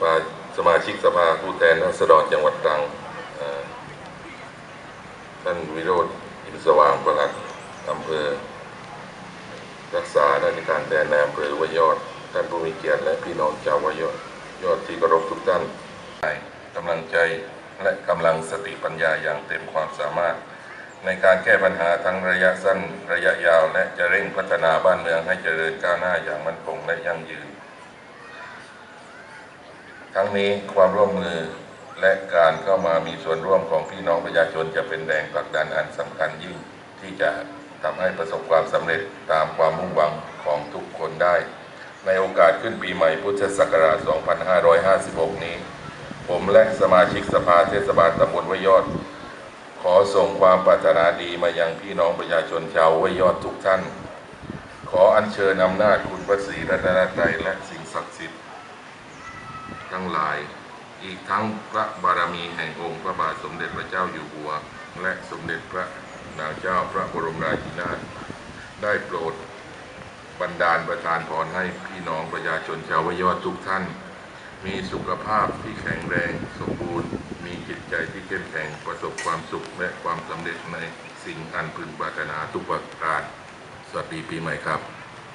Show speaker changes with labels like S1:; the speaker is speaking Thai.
S1: ภาสมาชิกสภาผู้แทนราษฎรจังหวัดตรังท่านวิโรธอินสว่างประหลัดอำเภอ รักษาราชการแทนนายอำเภอวายอด ท่านผู้มีเกียรติและพี่น้องชาววายอด ยอดที่เคารพทุกท่านกำลังใจและกำลังสติปัญญาอย่างเต็มความสามารถ ในการแก้ปัญหาทั้งระยะสั้นระยะยาว และจะเร่งพัฒนาบ้านเมืองให้เจริญก้าวหน้าอย่างมั่นคงและยั่งยืน ทั้งนี้ความร่วมมือและการเข้ามามีส่วนร่วมของพี่น้องประชาชนจะเป็นแรงผลักดันอันสำคัญยิ่งที่จะทำให้ประสบความสำเร็จตามความมุ่งหวังของทุกคนได้ ในโอกาสขึ้นปีใหม่พุทธศักราช 2556 นี้ ผมและสมาชิกสภาเทศบาลตำบลห้วยยอด ขอส่งความปรารถนาดีมายังพี่น้องประชาชนชาวห้วยยอดทุกท่าน ขออัญเชิญอำนาจคุณพระศรีรัตนตรัยและสิ่งศักดิ์สิทธิ์ ทั้งหลาย อีกทั้งพระบารมีแห่งองค์พระบาทสมเด็จพระเจ้าอยู่หัว และสมเด็จพระนางเจ้าพระบรมราชินีนาถได้โปรดบันดาลประทานพรให้พี่น้องประชาชนชาววยอดทุกท่าน มีสุขภาพที่แข็งแรงสมบูรณ์ มีจิตใจที่เข้มแข็งประสบความสุขและความสำเร็จในสิ่งอันพึงปรารถนาทุกประการ สวัสดีปีใหม่ครับ